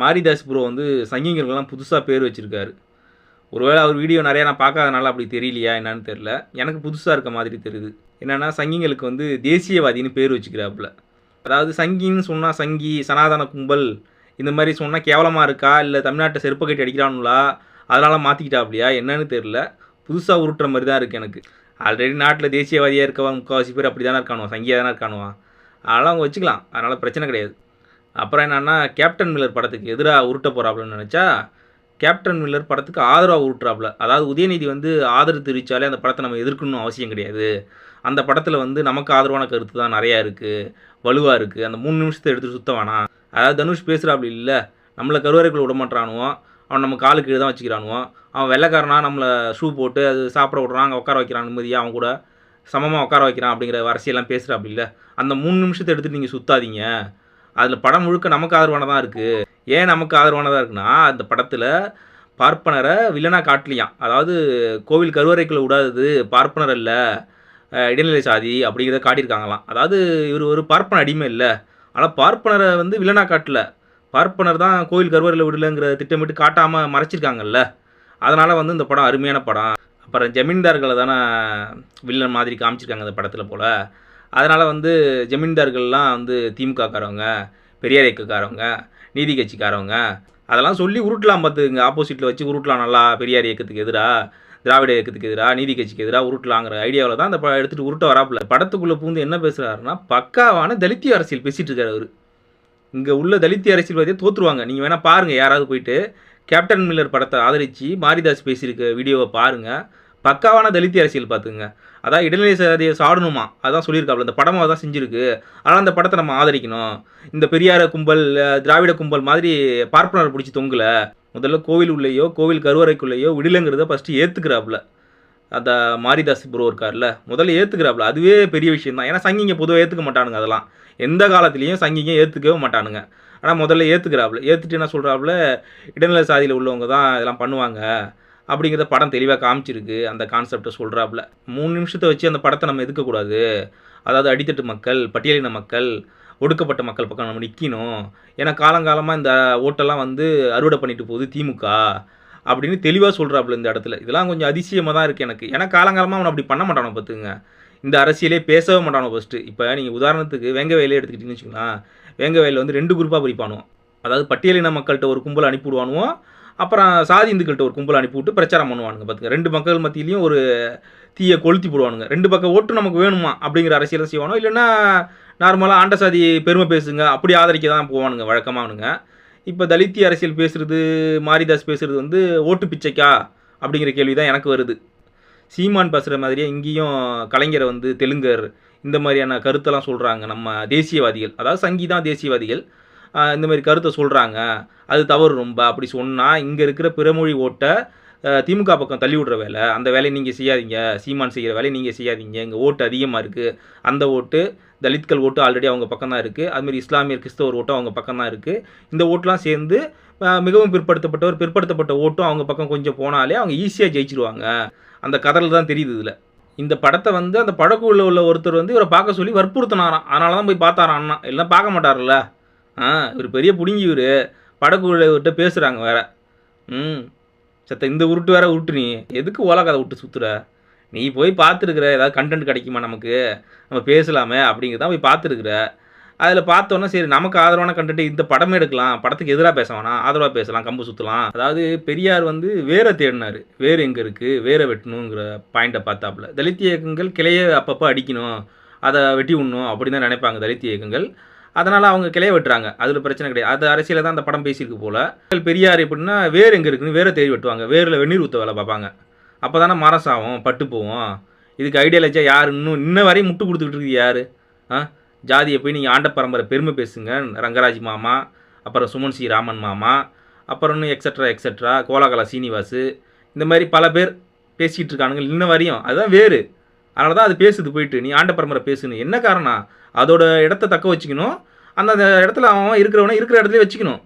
Maridhas bro வந்து சங்கிங்களுக்கெல்லாம் புதுசாக பேர் வச்சுருக்காரு. ஒருவேளை அவர் வீடியோ நிறையா நான் பார்க்காதனால அப்படி தெரியலையா என்னன்னு தெரில எனக்கு புதுசாக இருக்க மாதிரி தெரியுது. என்னென்னா சங்கிங்களுக்கு வந்து தேசியவாதின்னு பேர் வச்சுக்கிறாப்புல. அதாவது சங்கின்னு சொன்னால் சங்கி சனாதன கும்பல் இந்த மாதிரி சொன்னால் கேவலமாக இருக்கா இல்லை தமிழ்நாட்டை செருப்பை கட்டி அடிக்கிறானுங்களா அதனால் மாற்றிக்கிட்டாப்லையா என்னன்னு தெரில புதுசாக உருட்டுற மாதிரி தான் இருக்குது எனக்கு. ஆல்ரெடி நாட்டில் தேசியவாதியாக இருக்கவன் முக்கால்வாசி பேர் அப்படி தானே இருக்கானுவா சங்கியாக தானே இருக்கானுவா. அதனால் அவங்க வச்சுக்கலாம். அதனால் பிரச்சனை கிடையாது. அப்புறம் என்னன்னா கேப்டன் மில்லர் படத்துக்கு எதிராக உருட்ட போகிறாப்புலன்னு நினச்சா கேப்டன் மில்லர் படத்துக்கு ஆதரவாக உருட்டுறாப்புல அதாவது உதயநிதி வந்து ஆதரவு தெரிவித்தாலே அந்த படத்தை நம்ம எதிர்க்கணும் அவசியம் கிடையாது. அந்த படத்தில் வந்து நமக்கு ஆதரவான கருத்து தான் நிறையா இருக்குது வலுவாக இருக்குது அந்த மூணு நிமிஷத்தை எடுத்து சுத்த வேணாம். அதாவது தனுஷ் பேசுகிறாப்புல இல்லை. நம்மளை கருவறைக்குள்ள விட மாட்டானுவோம் அவன் நம்ம காலுக்கு கீழே தான் வச்சுக்கிறானுவோம் அவன் வெள்ளைக்காரனா நம்மளை ஷூ போட்டு அது சாப்பிட விட்றான் அங்கே உட்கார வைக்கிறான் நிம்மதியாக அவன் கூட சமமாக உட்கார வைக்கிறான் அப்படிங்கிற வரிசையெல்லாம் பேசுகிறாப்புல இல்லை. அந்த மூணு நிமிஷத்தை எடுத்துகிட்டு நீங்கள் சுத்தாதீங்க. அதில் படம் முழுக்க நமக்கு ஆதரவானதாக இருக்குது ஏன் நமக்கு ஆதரவானதாக இருக்குன்னா அந்த படத்தில் பார்ப்பனரை வில்லனாக காட்டலையாம். அதாவது கோவில் கருவறைக்குள்ளே விடாதது பார்ப்பனர் இல்லை இடைநிலை சாதி அப்படிங்கிறத காட்டியிருக்காங்களாம். அதாவது இவர் ஒரு பார்ப்பன அடிமை இல்லை. ஆனால் பார்ப்பனரை வந்து வில்லனாக காட்டல. பார்ப்பனர் தான் கோவில் கருவறையில் விடலைங்கிற திட்டமிட்டு காட்டாமல் மறைச்சிருக்காங்கல்ல. அதனால் வந்து இந்த படம் அருமையான படம். அப்புறம் ஜமீன்தார்களை தானே வில்லன் மாதிரி காமிச்சிருக்காங்க அந்த படத்தில் போல். அதனால் வந்து ஜமீன்தார்கள்லாம் வந்து திமுகக்காரவங்க பெரியார் இயக்கக்காரவங்க நீதி கட்சிக்காரவங்க அதெல்லாம் சொல்லி உருட்டலாம் பார்த்துங்க ஆப்போசிட்டில் வச்சு உருட்டலாம். நல்லா பெரியார் இயக்கத்துக்கு எதிராக திராவிட இயக்கத்துக்கு எதிராக நீதி கட்சிக்கு எதிராக உருட்டலாங்கிற ஐடியாவில் தான் அந்த படம் எடுத்துகிட்டு உருட்ட வராப்புல. படத்துக்குள்ளே பூந்து என்ன பேசுகிறாருன்னா பக்காவான தலித்திய அரசியல் பேசிகிட்டு இருக்காரு அவர். இங்கே உள்ள தலித்திய அரசியல்வாதியை தோற்றுருவாங்க நீங்கள் வேணால் பாருங்கள் யாராவது போயிட்டு கேப்டன் மில்லர் படத்தை ஆதரித்து மாரிதாஸ் பேசியிருக்க வீடியோவை பாருங்கள் பக்காவான தலித்திய அரசியல் பார்த்துங்க அதான் இடைநிலை சாதியை சாடணுமா? அதான் சொல்லியிருக்காப்புல இந்த படமும் அதான் செஞ்சுருக்கு. ஆனால் அந்த படத்தை நம்ம ஆதரிக்கணும். இந்த பெரியார கும்பல் திராவிட கும்பல் மாதிரி பார்ப்பனர் பிடிச்சி தொங்கல. முதல்ல கோவில் உள்ளேயோ கோவில் கருவறைக்குள்ளேயோ விடலைங்கிறத ஃபஸ்ட்டு ஏற்றுக்கிறாப்புல அந்த மாரிதாஸ் ப்ரோ இருக்கார்ல முதல்ல ஏற்றுக்கிறாப்புல அதுவே பெரிய விஷயம் தான் ஏன்னா சங்கிங்க பொதுவாக ஏற்றுக்க மாட்டானுங்க அதெல்லாம். எந்த காலத்துலேயும் சங்கிங்க ஏற்றுக்கவே மாட்டானுங்க. ஆனால் முதல்ல ஏற்றுக்கிறாப்புல ஏற்றுட்டு என்ன சொல்கிறாப்புல இடைநிலை சாதியில் உள்ளவங்க தான் இதெல்லாம் பண்ணுவாங்க. அப்படிங்கிறத படம் தெளிவாக காமிச்சிருக்கு. அந்த கான்செப்டை சொல்கிறாப்புல மூணு நிமிஷத்தை வச்சு அந்த படத்தை நம்ம எதுக்கக்கூடாது அதாவது அடித்தட்டு மக்கள் பட்டியலின மக்கள் ஒடுக்கப்பட்ட மக்கள் பக்கம் நம்ம நிற்கணும் ஏன்னா காலங்காலமாக இந்த ஓட்டெல்லாம் வந்து அறுவடை பண்ணிட்டு போகுது திமுக அப்படின்னு தெளிவாக சொல்கிறாப்புல இந்த இடத்துல. இதெல்லாம் கொஞ்சம் அதிசயமாக தான் இருக்குது எனக்கு. ஏன்னா காலங்காலமாக அவன் அப்படி பண்ண மாட்டானோ பார்த்துங்க இந்த அரசியலே பேசவே மாட்டானோ ஃபஸ்ட்டு இப்போ நீங்கள் உதாரணத்துக்கு வேங்க வயலே எடுத்துக்கிட்டீங்கன்னு வச்சுக்கலாம் வேங்க வயலில் வந்து ரெண்டு குரூப்பாக பிரிப்பானுவோம் அதாவது பட்டியலின மக்கள்கிட்ட ஒரு கும்பல் அனுப்பிவிடுவானுவோம் அப்புறம் சாதி இந்துக்கள்கிட்ட ஒரு கும்பல் அனுப்பிவிட்டு பிரச்சாரம் பண்ணுவானுங்க பார்த்துங்க ரெண்டு மக்கள் மத்தியிலையும் ஒரு தீயை கொளுத்தி போடுவானுங்க. ரெண்டு பக்கம் ஓட்டு நமக்கு வேணுமா அப்படிங்கிற அரசியலை செய்வானோ இல்லைன்னா நார்மலாக ஆண்ட சாதி பெருமை பேசுங்க அப்படி ஆதரிக்க தான் போவானுங்க வழக்கமானுங்க. இப்போ தலித்தி அரசியல் பேசுகிறது மாரிதாஸ் பேசுகிறது வந்து ஓட்டு பிச்சைக்கா அப்படிங்கிற கேள்வி தான் எனக்கு வருது. சீமான் பேசுகிற மாதிரியே இங்கேயும் கலைஞரை வந்து தெலுங்கர் இந்த மாதிரியான கருத்தெல்லாம் சொல்கிறாங்க நம்ம தேசியவாதிகள். அதாவது சங்கி தான் தேசியவாதிகள். இந்தமாரி இந்த மாதிரி கருத்தை சொல்கிறாங்க அது தவறு ரொம்ப. அப்படி சொன்னால் இங்கே இருக்கிற பிறமொழி ஓட்டை திமுக பக்கம் தள்ளி விடுற வேலை. அந்த வேலையை நீங்கள் செய்யாதீங்க. சீமான் செய்கிற வேலையை நீங்கள் செய்யாதீங்க. இங்கே ஓட்டு அதிகமாக இருக்குது அந்த ஓட்டு தலித்கள் ஓட்டு ஆல்ரெடி அவங்க பக்கம் தான் இருக்குது அதுமாரி இஸ்லாமியர் கிறிஸ்தவர் ஓட்டும் அவங்க பக்கம் தான் இருக்குது இந்த ஓட்டெலாம் சேர்ந்து மிகவும் பிற்படுத்தப்பட்டவர் பிற்படுத்தப்பட்ட ஓட்டும் அவங்க பக்கம் கொஞ்சம் போனாலே அவங்க ஈஸியாக ஜெயிச்சிருவாங்க. அந்த கதறில் தான் தெரியுது இதில். இந்த படத்தை வந்து அந்த படக்குள்ள உள்ள ஒருத்தர் வந்து இவரை பார்க்க சொல்லி வற்புறுத்தினாராம். அதனால தான் போய் பார்த்தாராம் அண்ணா. எல்லாம் பார்க்க மாட்டார்ல ஆ இவர் பெரிய புடுங்கி இவர். படக்குள்ளவர்கிட்ட பேசுகிறாங்க வேற. ம் சத்த இந்த உருட்டு வேற உருட்டு நீ. எதுக்கு ஓலா கதை விட்டு சுற்றுற நீ போய் பார்த்துருக்குற ஏதாவது கண்டென்ட் கிடைக்குமா நமக்கு? நம்ம பேசலாமே அப்படிங்கிறத போய் பார்த்துருக்குற அதில் பார்த்தோன்னா சரி நமக்கு ஆதரவான கண்டென்ட் இந்த படமே எடுக்கலாம். படத்துக்கு எதிராக பேச வேணாம் ஆதரவாக பேசலாம் கம்பு சுற்றலாம் அதாவது பெரியார் வந்து வேரை தேடினார். வேர் எங்கே இருக்குது வேரை வெட்டணுங்கிற பாயிண்ட்டை பார்த்தாப்புல. தலித் இயக்கங்கள் கிளையை அப்பப்போ அடிக்கணும் அதை வெட்டி விடணும் அப்படின்னு தான் நினைப்பாங்க தலித் இயக்கங்கள். அதனால் அவங்க கிளைய வெட்டுறாங்க. அதில் பிரச்சனை கிடையாது. அது அரசியலில் தான் அந்த படம் பேசியிருக்கு போல். பெரியார் எப்படின்னா வேர் எங்கே இருக்குன்னு வேரை தேடி வெட்டுவாங்க. வேரில் வெந்நீர் ஊற்ற வேலை பார்ப்பாங்க. அப்போ தானே மரம் சாவும் பட்டு போவோம் இதுக்கு ஐடியாலஜியாக யார்? இன்னும் இன்ன வரையும் முட்டு கொடுத்துக்கிட்டு இருக்குது யார்? ஆ? ஜாதியை போய் நீங்கள் ஆண்ட பரம்பரை பெருமை பேசுங்க ரங்கராஜ் மாமா அப்புறம் சுமன் சி. ராமன் மாமா அப்புறம் இன்னும் எக்ஸட்ரா எக்ஸட்ரா கோலாகலா சீனிவாசு இந்த மாதிரி பல பேர் பேசிக்கிட்டு இருக்கானுங்க இன்ன வரையும். அதுதான் வேறு. அதனால தான் அது பேசுது போயிட்டு நீ ஆண்ட பரம்பரை பேசுன்னு. என்ன காரணம்? அதோட இடத்த தக்க வச்சுக்கணும். அந்த அந்த இடத்துல அவன் இருக்கிறவனை இருக்கிற இடத்துல வச்சுக்கணும்.